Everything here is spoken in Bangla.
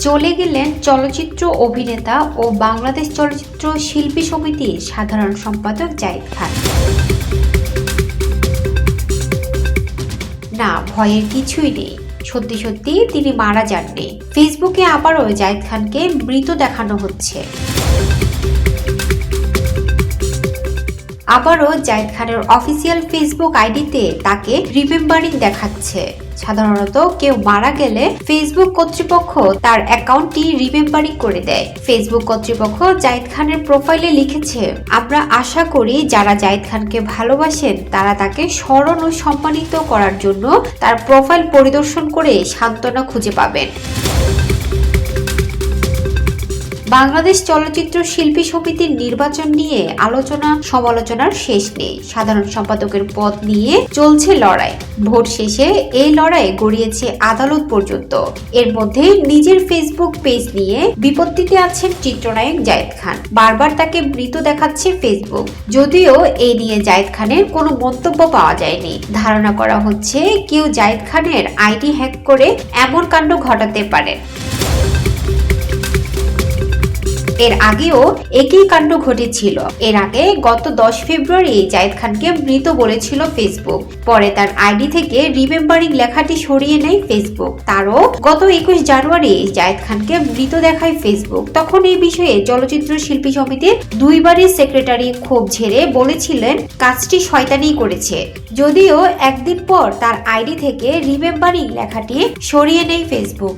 চলে গেলেন চলচ্চিত্র অভিনেতা ও বাংলাদেশ চলচ্চিত্র শিল্পী সমিতির সাধারণ সম্পাদক জাহিদ খান। না, ভয়ের কিছুই নেই। সত্যি সত্যি তিনি মারা যাননি। ফেসবুকে আবারও জাহিদ খানকে মৃত দেখানো হচ্ছে। আবারও জাহিদ খানের অফিসিয়াল ফেসবুক আইডিতে তাকে রিমেম্বারিং দেখাচ্ছে। সাধারণত কেউ মারা গেলে ফেসবুক কর্তৃপক্ষ তার অ্যাকাউন্টটি রিমেম্বারিং করে দেয়। ফেসবুক কর্তৃপক্ষ জাহিদ খানের প্রোফাইলে লিখেছে, আমরা আশা করি যারা জাহিদ খানকে ভালোবাসেন, তারা তাকে স্মরণ ও সম্মানিত করার জন্য তার প্রোফাইল পরিদর্শন করে সান্ত্বনা খুঁজে পাবেন। বাংলাদেশ চলচ্চিত্র শিল্পী সমিতির নির্বাচন নিয়ে আলোচনা, সমালোচনার শেষ নেই। সাধারণ সম্পাদকের পদ নিয়ে চলছে লড়াই। ভোট শেষে এই লড়াই গড়িয়েছে আদালত পর্যন্ত। এর মধ্যে নিজের ফেসবুক পেজ নিয়ে বিপত্তিতে আছেন চিত্রনায়ক জায়েদ খান। বারবার তাকে মৃত দেখাচ্ছে ফেসবুক। যদিও এই নিয়ে জায়েদ খানের কোনো মন্তব্য পাওয়া যায়নি। ধারণা করা হচ্ছে, কেউ জায়েদ খানের আইডি হ্যাক করে এমন কাণ্ড ঘটাতে পারে। এর আগেও একই কাণ্ড ঘটেছিল। এর আগে গত দশ ফেব্রুয়ারি জায়েদ খানকে মৃত বলেছিল ফেসবুক। পরে তার আইডি থেকে রিমেম্বারিং লেখাটি সরিয়ে নেয় ফেসবুক। তারও গত একুশ জানুয়ারি জায়েদ খানকে মৃত দেখায় ফেসবুক। তখন এই বিষয়ে চলচ্চিত্র শিল্পী সমিতির দুইবারই সেক্রেটারি ক্ষোভ ঝেড়ে বলেছিলেন, কাজটি শয়তানি করেছে। যদিও একদিন পর তার আইডি থেকে রিমেম্বারিং লেখাটি সরিয়ে নেয় ফেসবুক।